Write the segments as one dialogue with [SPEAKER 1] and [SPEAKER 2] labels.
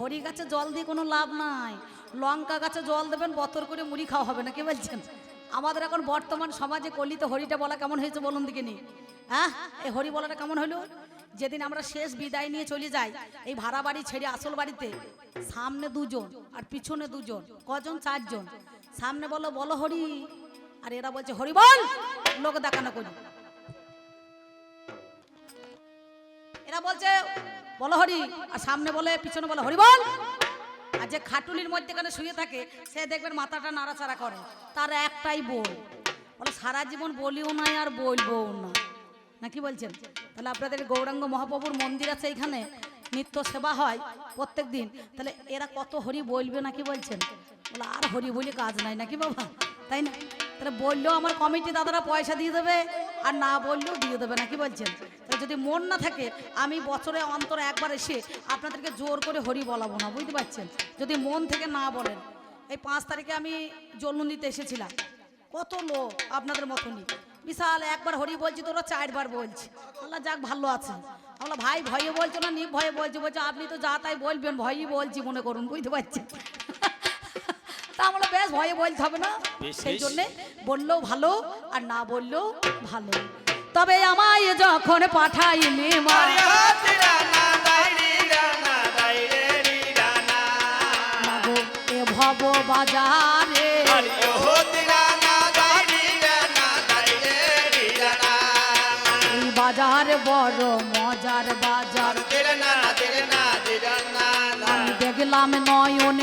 [SPEAKER 1] হরি গাছে জল দিয়ে কোনো লাভ নাই। লঙ্কা গাছে জল দেবেন, বতর করে মুড়ি খাওয়া হবে না, কি বলছেন? আমাদের এখন বর্তমান সমাজে কলিতে হরিটা বলা কেমন হয়েছে বলুন দিকে নি হ্যাঁ? এই হরি বলাটা কেমন হলো? যেদিন আমরা শেষ বিদায় নিয়ে চলে যাই, এই ভাড়া বাড়ি ছেড়ে আসল বাড়িতে, সামনে দুজন আর পিছনে দুজন, কজন, চারজন। সামনে বলো বলো হরি, আর এরা বলছে, হরি বল! লোক দেখানো করি। এরা বলছে বলো হরি, আর সামনে বলে, পিছনে বলে, হরি বল। আর যে খাটুলির মধ্যে মধ্যেখানে শুয়ে থাকে, সে দেখবেন মাথাটা নাড়াচাড়া করে। তার একটাই বল। বলে, সারা জীবন বলিও নাই আর বলব না। না কি বলছেন? তাহলে আপনাদের গৌরাঙ্গ মহাপ্রভুর মন্দির আছে এখানে, নিত্য সেবা হয় প্রত্যেক দিন। তাহলে এরা কত হরি বলবে নাকি বলছেন? বলে, আর হরি বলি কাজ নাই নাকি বাবা? তাই না? তাহলে বললেও আমার কমিটি দাদারা পয়সা দিয়ে দেবে, আর না বললেও দিয়ে দেবে নাকি বলছেন? যদি মন না থাকে আমি বছরে অন্তর একবার এসে আপনাদেরকে জোর করে হরি বলাবো না বুঝতে পারছেন? যদি মন থেকে না বলেন এই পাঁচ তারিখে আমি জলনন্দিতে এসেছিলাম। কত লোক আপনাদের মতনই। বিশাল একবার হরি বলছি তোরা চারবার বলছি। আল্লাহ যাক ভালো আছে। আমরা ভাই ভয়ে বলছো না নি ভয়ে বলছি বলছে আপনি তো যা তাই বলবেন ভয়ই বলছি মনে করুন বুঝতে পারছেন? তা আমরা বেশ ভয়ে বলতে হবে না? সেই জন্যে বললেও ভালো আর না বললেও ভালো। তবে আমায় যখন পাঠাইনি মা। এ ভব বাজারে বাজার বড় মজার বাজার। দেখলাম নয়ন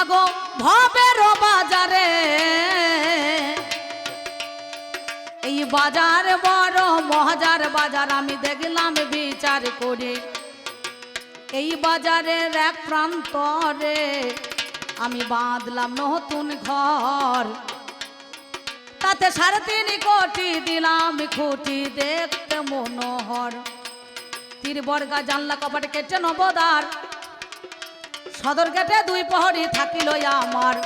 [SPEAKER 1] মাগো ভবের বাজারে। এই বাজার বড় মহাজার বাজার, আমি দেখলাম বিচার করে। এই বাজারের এক প্রান্তরে আমি বাঁধলাম নতুন ঘর। তাতে সাড়ে তিন কোটি দিলাম, খুঁটি দেখতে মনোহর। তীর বর্গা জানলা কপাট কেটে নবদার সদর গেটে দুই প্রহরী থাকিল আমার।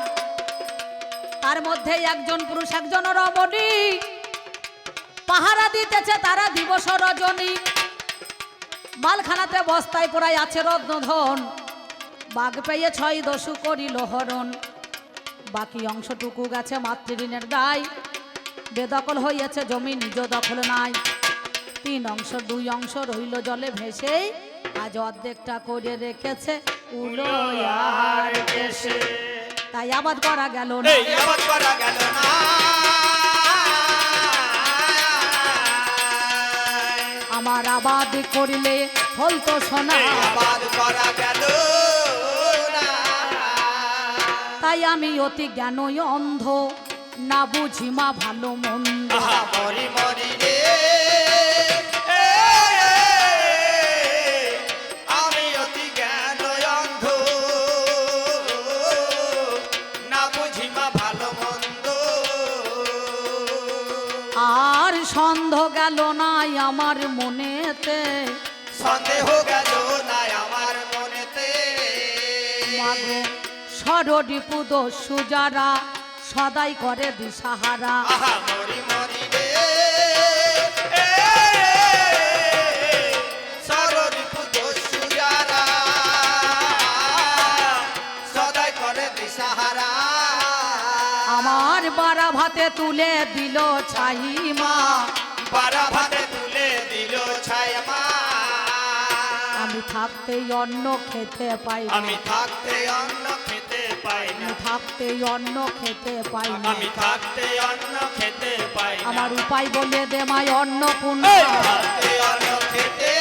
[SPEAKER 1] তার মধ্যে একজন পুরুষ, একজন রমণী। পাহারা দিতেছে তারা দিবস রজনী। মালখানাতে বস্তায় পড়াই আছে রত্নধন। বাঘ পেয়ে ছয় দশু করিল হরণ। বাকি অংশটুকু গেছে মাতৃঋণের দায়। বেদখল হইয়াছে জমি নিজ দখল নাই। তিন অংশ, দুই অংশ রইল জলে ভেসেই। আজ অর্ধেকটা করে রেখেছে দেশে। তাই আবাদ করা গেল না। আমার আবাদ করিলে ফল তো সোনা। তাই আমি অতি জ্ঞানই অন্ধ না বুঝি মা ভালো মন্দ।
[SPEAKER 2] মরি মরি।
[SPEAKER 1] আমার মনেতে।
[SPEAKER 2] সন্দেহ গেল না আমার মনেতে।
[SPEAKER 1] মাগো সরডিপুদ সুজারা সদাই করে দিশাহারা।
[SPEAKER 2] আহা মরি মরি রে। সররিপু দস্যুজারা সদাই করে দিশাহারা।
[SPEAKER 1] আমার বারা ভাতে তুলে দিল ছাইমা
[SPEAKER 2] পারা ভাতে ছায়া
[SPEAKER 1] আমি থাকতে অন্ন খেতে পাই
[SPEAKER 2] আমি থাকতে অন্ন খেতে পাই না।
[SPEAKER 1] থাকতে অন্ন খেতে পাই না।
[SPEAKER 2] আমি থাকতে অন্ন খেতে পাই না।
[SPEAKER 1] আমার উপায় বলে দে মাই অন্ন
[SPEAKER 2] থাকতে অন্ন খেতে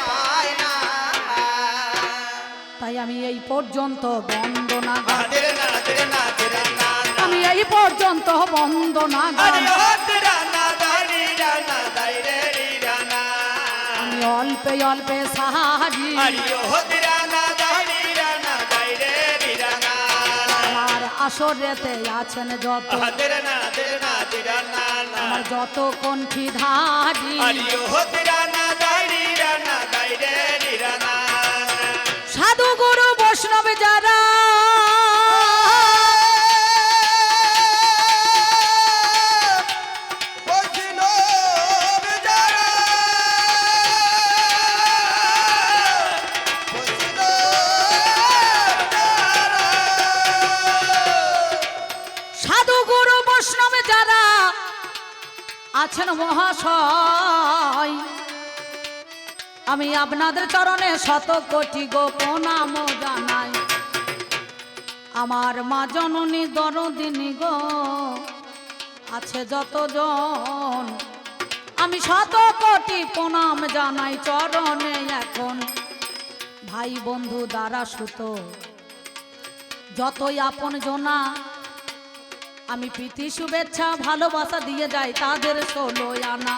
[SPEAKER 2] পাই না।
[SPEAKER 1] তাই আমি এই পর্যন্ত বন্দনা। আমি এই পর্যন্ত বন্দনা গান অল্পে অল্পে সাহারি আমার আসরেতে আছেন যত। আমার যত কণ্ঠী ধারি। আমি আপনাদের চরণে শত কোটি গো প্রণাম জানাই। আমার মা জননী দরদিনী গো, আছে যতজন। আমি শত কোটি প্রণাম জানাই চরণে এখন। ভাই বন্ধু দ্বারা সুত, যতই আপন জনা, আমি প্রীতি, শুভেচ্ছা, ভালোবাসা দিয়ে যাই তাদের ষোলো আনা।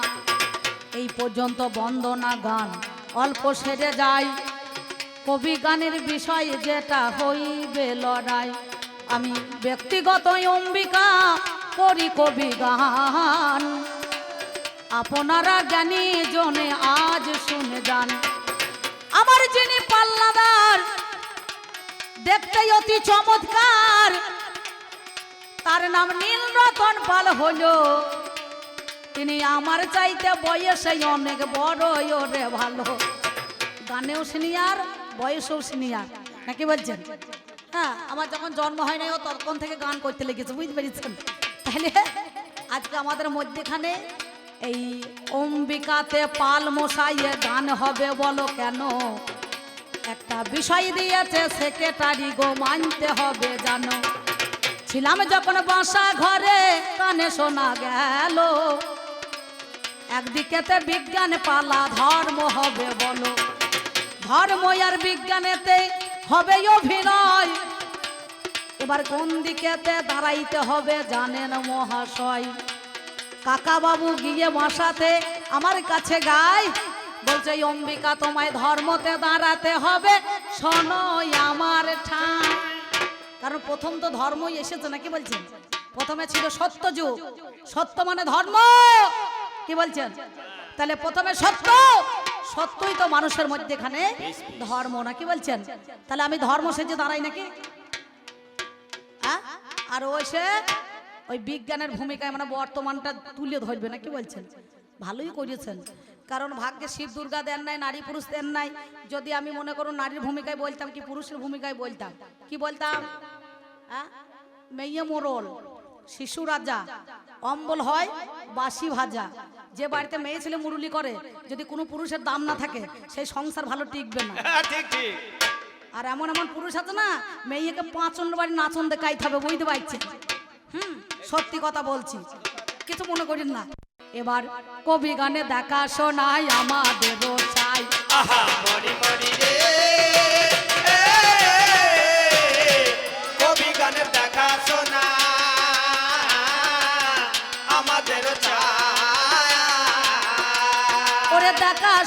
[SPEAKER 1] এই পর্যন্ত বন্দনা গান অল্প সেরে যায় কবি গানের বিষয় যেটা হইবে লড়াই। আমি ব্যক্তিগত অম্বিকা করি কবি গান। আপনারা জ্ঞানী জনে আজ শুনে যান। আমার যিনি পাল্লাদার দেখতে অতি চমৎকার। তার নাম নীলরতন পাল হলো তিনি আমার চাইতে বয়সে অনেক বড় ওরে ভালো। গানেও সিনিয়র, বয়সেও সিনিয়র। নাকি বলছেন? হ্যাঁ আমার যখন জন্ম হয় নাই, ও তখন থেকে গান করতে লেগেছে, বুঝতে পেরেছেন? তাহলে আজকে আমাদের মধ্যেখানে এই অম্বিকাতে পাল মশাইয়ে গান হবে বলো কেন? একটা বিষয় দিয়েছে সেক্রেটারি গো, মানতে হবে জানো। ছিলাম যখন বাসা ঘরে, কানে শোনা গেল। একদিকেতে বিজ্ঞান পালা, ধর্ম হবে বলো ধর্ম আর বিজ্ঞানেতে হবে অভিনয়। এবার কোন দিকেতে দাঁড়াইতে হবে জানেন মহাশয়। কাকা বাবু গিয়ে বাসাতে আমার কাছে গায় বলছে, অম্বিকা, তোমায় ধর্মতে দাঁড়াতে হবে, শোনো আমার ঠাঁ কারণ প্রথম তো ধর্মই এসেছে নাকি বলছেন? প্রথমে ছিল সত্য যুগ সত্য মানে ধর্ম। কি বলছেন? তাহলে প্রথমে সত্য? সত্যই তো মানুষের মধ্যেখানে ধর্ম নাকি বলছেন? তাহলে আমি ধর্ম সেজে দাঁড়াই নাকি? আর ওই সে ওই বিজ্ঞানের ভূমিকায় মানে বর্তমানটা তুলে ধরবে, না কি বলছেন? ভালোই করেছেন। কারণ ভাগ্যে শিব দুর্গা দেন নাই, নারী পুরুষ দেন নাই। যদি আমি মনে করুন নারীর ভূমিকায় বলতাম কি পুরুষের ভূমিকায় বলতাম? কি বলতাম? মেয়ে মোরল। শিশু রাজা। অম্বল হয় বাসি ভাজা। যে বাড়িতে মেয়ে ছেলে মুরুলি করে যদি কোনো পুরুষের দাম না থাকে সেই সংসার ভালো টিকবে না।
[SPEAKER 2] হ্যাঁ, ঠিক ঠিক।
[SPEAKER 1] আর এমন এমন পুরুষ আছে না মেয়েকে পাঁচন বাড়ি নাচন দেখাইতে হবে বুঝতে পারছি হুম সত্যি কথা বলছি। কিছু মনে করেন না। এবার কবি গানে দেখা শোনাই আমাদেরও চাই
[SPEAKER 2] আহা মরি মরি রে।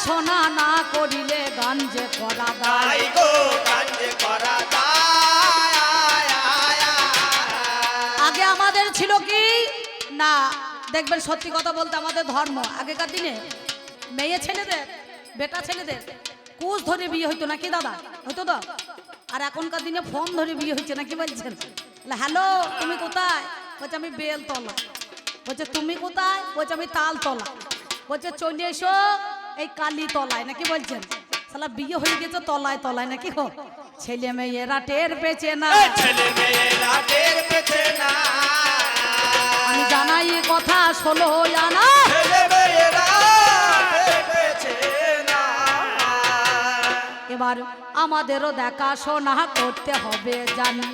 [SPEAKER 2] শোনা
[SPEAKER 1] না করিলে গান যে করা দায়
[SPEAKER 2] গো কাঞ্জে করা
[SPEAKER 1] আগে আমাদের ছিল কি? না দেখবেন সত্যি কথা বলতে আমাদের ধর্ম। আগেকার দিনে মেয়ে ছেলেদের বেটা ছেলেদের কুশ ধরে বিয়ে হইতো নাকি দাদা? হইতো তো? আর এখনকার দিনে ফোন ধরে বিয়ে হচ্ছে নাকি বলছেন? হ্যালো তুমি কোথায়? বলছে আমি বেল তলা বলছে তুমি কোথায়? বলছে আমি তাল তলা বলছে চলে এসো এই কালী তলায় নাকি বলছেন? সালা বিয়ে হয়ে গেছে তলায় তলায় নাকি হো ছেলে মেয়েরা টের পেছে না।
[SPEAKER 2] ছেলে মেয়েরা টের পেছে না।
[SPEAKER 1] আমি জানাই কথা ষোলো জানা
[SPEAKER 2] ছেলে মেয়েরা
[SPEAKER 1] এবার আমাদেরও দেখাশোনা করতে হবে জানি।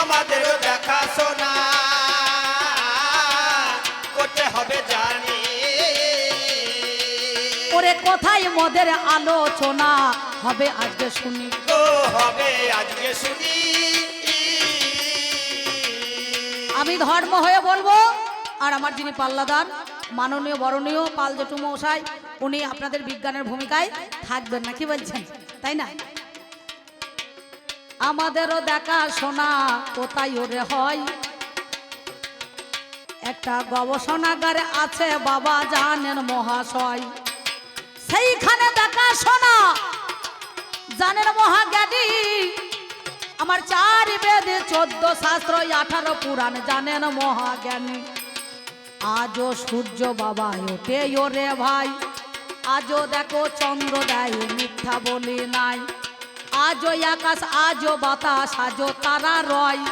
[SPEAKER 2] আমাদেরও দেখাশোনা
[SPEAKER 1] ওরে কোথায় মদের আলোচনা হবে আজকে শুনি।
[SPEAKER 2] হবে আজকে শুনি।
[SPEAKER 1] আমি ধর্ম হয়ে বলব আর আমার যিনি পাল্লাদার মাননীয় বরণীয় পাল জেঠু মশাই উনি আপনাদের বিজ্ঞানের ভূমিকায় থাকবেন না কি বলছেন? তাই না? আমাদেরও দেখাশোনা কোথায় ওরে হয়? একটা গবেষণাগারে আছে বাবা জানেন মহাশয়। সেইখানে দেখাশোনা। জানেন মহাজ্ঞানী? আমার চার বেদে চোদ্দ শাস্ত্র, আঠারো পুরাণ, জানেন মহাজ্ঞানী? আজও সূর্য বাবা ওঠে ওরে ভাই। আজও দেখো চন্দ্র দেয়, মিথ্যা বলি নাই। আজও আকাশ, আজও বাতাস, আজও তারা রয়।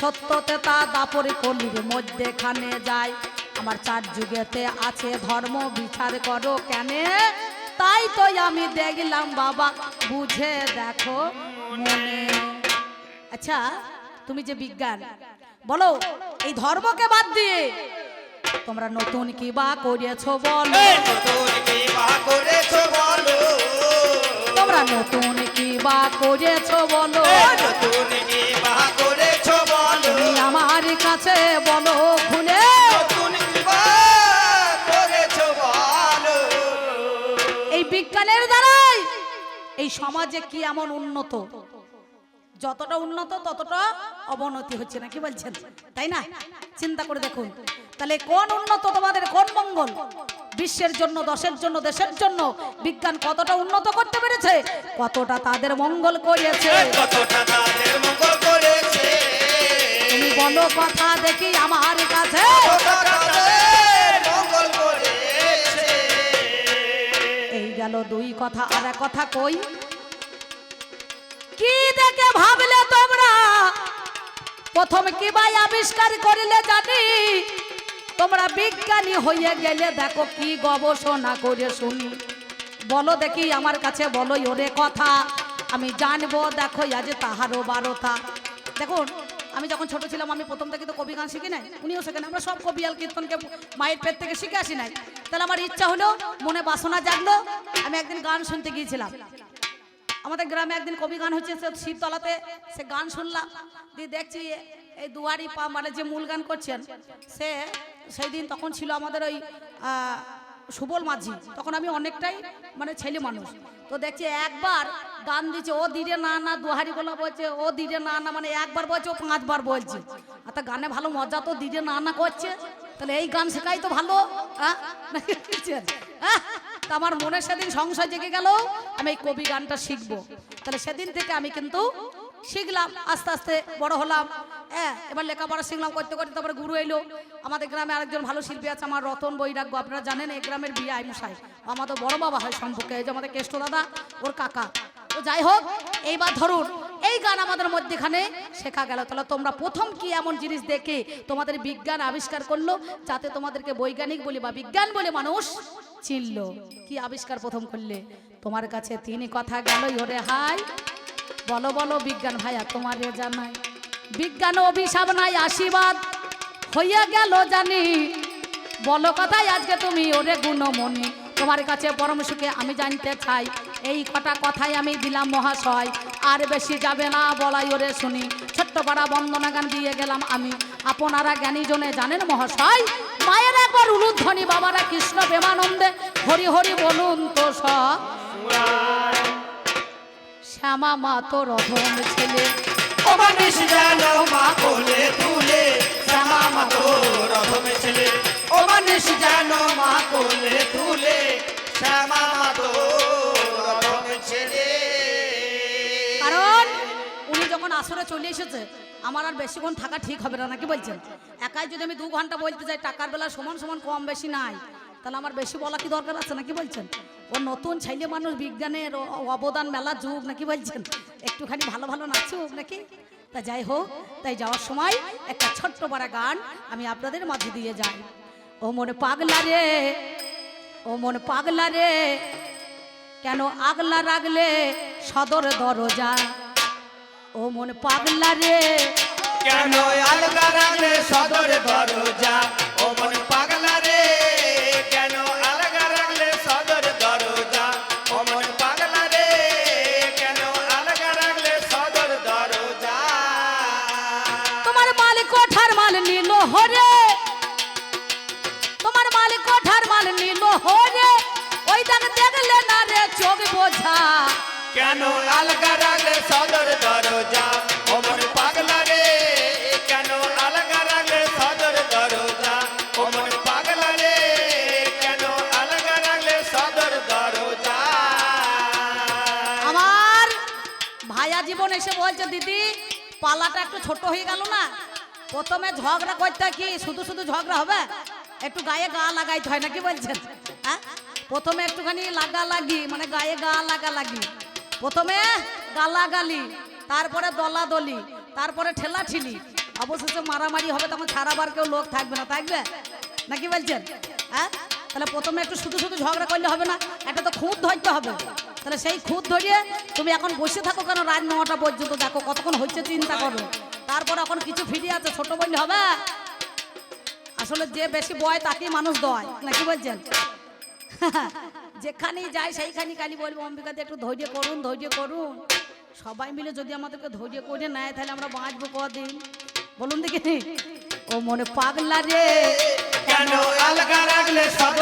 [SPEAKER 1] সত্যতে তা দাপরে কলির মধ্যেখানে যায়। আমার চার যুগেতে আছে ধর্ম বিচার করো কেন? তাই তো আমি দেখলাম বাবা বুঝে দেখো মনে। আচ্ছা তুমি যে বিজ্ঞান বলো এই ধর্মকে বাদ দিয়ে তোমরা নতুন কি বা
[SPEAKER 2] করেছ বলো?
[SPEAKER 1] তোমরা নতুন কি বা করেছ বলো?
[SPEAKER 2] নতুন কি বা করেছ বলো?
[SPEAKER 1] তুমি আমার কাছে বলো খুলে। এই বিজ্ঞানের দ্বারাই এই সমাজে কি এমন উন্নত? যতটা উন্নত ততটা অবনতি হচ্ছে না কি বলছেন? তাই না? চিন্তা করে দেখুন। তাহলে কোন উন্নত তোমাদের কোন মঙ্গল? বিশ্বের জন্য দশের জন্য দেশের জন্য বিজ্ঞান কতটা উন্নত করতে পেরেছে? কতটা তাদের মঙ্গল করিয়েছে
[SPEAKER 2] কতটা তাদের মঙ্গল করেছে?
[SPEAKER 1] বলো কথা দেখি আমার কাছে। এই গেল দুই কথা, আর কথা কই? কি দেখে ভাবলে তোমরা? প্রথম কি ভাই আবিষ্কার করিলে জানি? তোমরা বিজ্ঞানী হয়ে গেলে দেখো কি গবেষণা করে শুনি। বলো দেখি আমার কাছে বলো ওরে কথা। আমি জানব, দেখো আজ তাহারও বারোটা দেখুন আমি যখন ছোট ছিলাম, আমি প্রথম থেকে তো কবি গান শিখি নাই। উনিও শেখেন আমরা সব কবি আল কীর্তনকে মায়ের পেট থেকে শিখে আসি নাই। তাহলে আমার ইচ্ছা হলো, মনে বাসনা জাগলো, আমি একদিন গান শুনতে গিয়েছিলাম। আমাদের গ্রামে একদিন কবি গান হচ্ছে, সে শিবতলাতে সে গান শুনলাম। দিয়ে দেখছি এই দুয়ারি পা মানে যে মূল গান করছেন, সে সেই দিন তখন ছিল আমাদের ওই সুবল মাঝি, তখন আমি অনেকটাই মানে ছেলে মানুষ। তো দেখছি একবার গান দিচ্ছে ও দিরে না না, দুহারি গোলা বলছে, ও দিরে না না মানে একবার বলছে, ও পাঁচবার বলছে। আর তা গানে ভালো মজা তো দিরে না না করছে। তাহলে এই গান শেখাই তো ভালো হ্যাঁ? তা আমার মনে সেদিন সংশয় জেগে গেল, আমি এই কবি গানটা শিখব। তাহলে সেদিন থেকে আমি কিন্তু শিখলাম, আস্তে আস্তে বড় হলাম। হ্যাঁ এবার লেখাপড়া শিখলাম, করতে করতে তারপরে গুরু এলো। আমাদের গ্রামে আরেকজন ভালো শিল্পী আছে, আমার রতন বৈরাগ্য। আপনারা জানেন, এই গ্রামের বিয়ে আইমশাই আমাদের বড় বাবা হয় সম্পর্কে, এই যে আমাদের কেষ্ট দাদা, ওর কাকা। তো যাই হোক, এইবার ধরুন, এই গান আমাদের মধ্যেখানে শেখা গেল। তাহলে তোমরা প্রথম কি এমন জিনিস দেখে তোমাদের বিজ্ঞান আবিষ্কার করল, যাতে তোমাদেরকে বৈজ্ঞানিক বলি বা বিজ্ঞান বলে মানুষ চিনল? কি আবিষ্কার প্রথম করলে? তোমার কাছে তিনি কথা গেল ওরে হাই। বলো বলো, বিজ্ঞান ভাইয়া, তোমারে জানাই। বিজ্ঞান অভিশাপ নাই, আশীর্বাদ হইয়া গেল জানি। বলো কথাই আজকে তুমি, ওরে গুণমণি। তোমার কাছে পরম সুখে আমি জানতে চাই, এই কটা কথাই আমি দিলাম মহাশয়। আর বেশি যাবে না বলাই, ওরে শুনি। ছোট্ট পাড়া বন্দনা গান দিয়ে গেলাম আমি। আপনারা জ্ঞানী জনে জানেন মহাশয়, মায়ের একবার উলুধ্বনি, বাবারা কৃষ্ণ প্রেমানন্দে হরি হরি বলুন তো সব। শ্যামা মা তো অধম ছেলে।
[SPEAKER 2] ও জানো মা কোলে তুলে শ্যামা মা তোর রথমে ছেলে। ও জানো মা কোলে তুলে শ্যামা মা তোর রথমে ছেলে।
[SPEAKER 1] কারণ উনি যখন আসরে চলে এসেছে আমার আর বেশিক্ষণ থাকা ঠিক হবে না নাকি বলছেন? একাই যদি আমি দু ঘণ্টা বলতে যাই টাকার বেলা সমান সমান কম বেশি নাই। তাহলে আমার বেশি বলা কি দরকার আছে নাকি বলছেন? ও নতুন ছেলে মানুষ, বিজ্ঞানের অবদান মেলা যুগ নাকি বলছেন? একটুখানি ভালো ভালো নাচুক নাকি? তা যাই হোক, তাই যাওয়ার সময় একটা ছোট্ট বড় গান আমি আপনাদের মাঝে দিয়ে যাই। ও মনে পাগলা রে, ও মনে পাগলা রে, কেন আগলা রাগলে সদর দরজা? ও মন পাগলা রে,
[SPEAKER 2] কেন আলগা রাখলে সদর দরজা? ও মন কেন আলগা রাখলে সদর দরজা? ও পাগলা রে, কেন আলগা রাখলে সদর দরজা? ও পাগলা রে, কেন আলগা রাখলে সদর দরজা?
[SPEAKER 1] আমার ভাইয়া জীবন এসে বলছে, দিদি, পালাটা একটু ছোট হয়ে গেল না। প্রথমে ঝগড়া করতে কি শুধু শুধু ঝগড়া হবে? একটু গায়ে গা লাগাইতে হয় নাকি বলছেন? হ্যাঁ? প্রথমে একটুখানি লাগা লাগি মানে গায়ে গা লাগা লাগি। প্রথমে গালাগালি, তারপরে দলাদলি, তারপরে ঠেলাঠিলি। অবশেষে মারামারি হবে, তখন ছাড়াবার কেউ লোক থাকবে না, থাকবে? নাকি বলছেন? হ্যাঁ? তাহলে প্রথমে একটু শুধু শুধু ঝগড়া করলে হবে না, একটা তো খুঁত ধরতে হবে। তাহলে সেই খুঁত ধরিয়ে তুমি এখন বসে থাকো কেন? রাত নটা পর্যন্ত দেখো, কতক্ষণ হচ্ছে চিন্তা করো। তারপর এখন কিছু ফিরিয়ে আছে, ছোট বললে হবে? আসলে যে বেশি বয় তাকেই মানুষ দয়, নাকি বলছেন? যেখানেই যাই সেইখানে খালি বলব অম্বিকাতে একটু ধৈর্য করুন ধৈর্য করুন। সবাই মিলে যদি আমাদেরকে ধৈর্য করে নেয়, তাহলে আমরা বাঁচবো কদিন? বলুন দেখি। ও মনে পাগলা রে।
[SPEAKER 2] কেন আলগা রাখলে সদর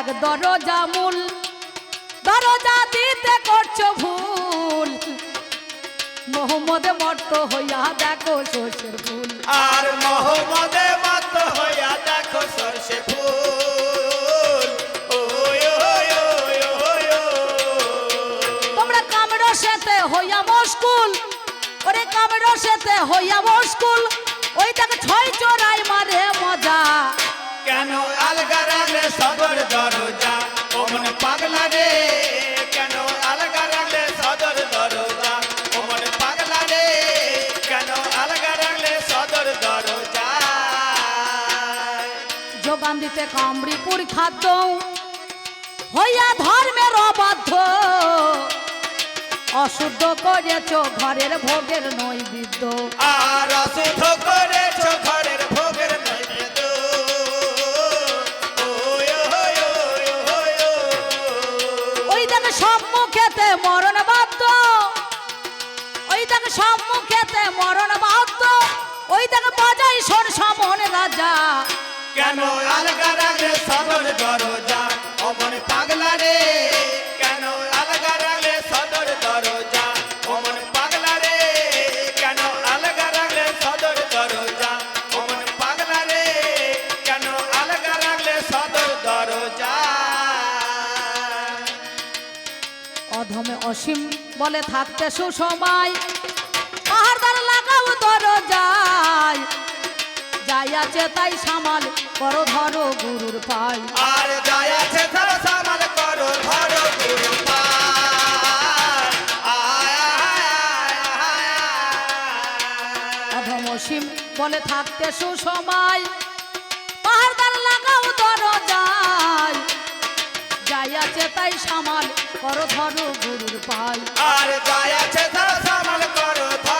[SPEAKER 1] এক দরজা মূল দরজা দিতে করছ ভুল। মোহাম্মদ মর্ত হইয়া দেখো শোষের ফুল।
[SPEAKER 2] আর মোহাম্মদে মত হইয়া দেখো সরষে ফুল।
[SPEAKER 1] তোমরা কামড় সেতে হইয়া মুশকুল ওরে কামড় সেতে হইয়া মুশকুল ওই তাকে ছয় চোরাই মারে মজা।
[SPEAKER 2] কেন আলগা রাখলে সদর দরজা? ওমন পাগলা রে কেন আলগা রাখলে সদর দরজা? ওমন পাগলা রে কেন আলগা রাখলে সদর দরজা?
[SPEAKER 1] যোগান দিতে কামড়িপুর খাদ্য হইয়া ধর্মের অবাধ্য। অশুদ্ধ করেছ ঘরের ভোগের নৈবিদ্য।
[SPEAKER 2] আর কেন আলগা রাখলে সদর দরজা? অমন পাগলা রে, কেন আলগা রাখলে সদর দরজা? অমন পাগলা রে, কেন আলগা রাখলে সদর দরজা? অমন পাগলা রে, কেন আলগা রাখলে সদর দরজা?
[SPEAKER 1] অধমে অসীম বলে থাকতে সুসময়। পাহাড়দার লাগাও দরজায়। যাই আছে তাই সামাল করো ধরো গুরুর পাই
[SPEAKER 2] আর যায় আছে ধরো সামাল করো ধরো গুরু পার। আয়, আয়, আয়, আয়, আয়।
[SPEAKER 1] অধম অসীম বলে থাকতে সুসময় পাহাড়দার লাগাও দরজায় যাই আছে তাই সামাল করো ধরো গুরুর পাই
[SPEAKER 2] আর যায় আছে ধরো সামাল করো ধরো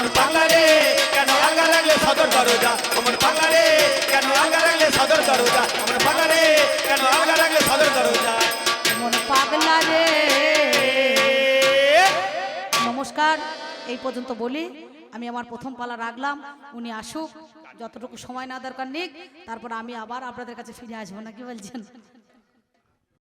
[SPEAKER 2] অমন পাগলা রে, কেন আলগা রাখলে সদর দরজা? অমন পাগলা রে, কেন আলগা রাখলে সদর দরজা? অমন পাগলা রে, কেন আলগা রাখলে সদর দরজা?
[SPEAKER 1] মন পাগলা রে। নমস্কার, এই পর্যন্ত বলি, আমি আমার প্রথম পালা রাখলাম, উনি আসুক, যতটুকু সময় না দরকার নিক, তারপর আমি আবার আপনাদের কাছে ফিরে আসব না কি বলছেন?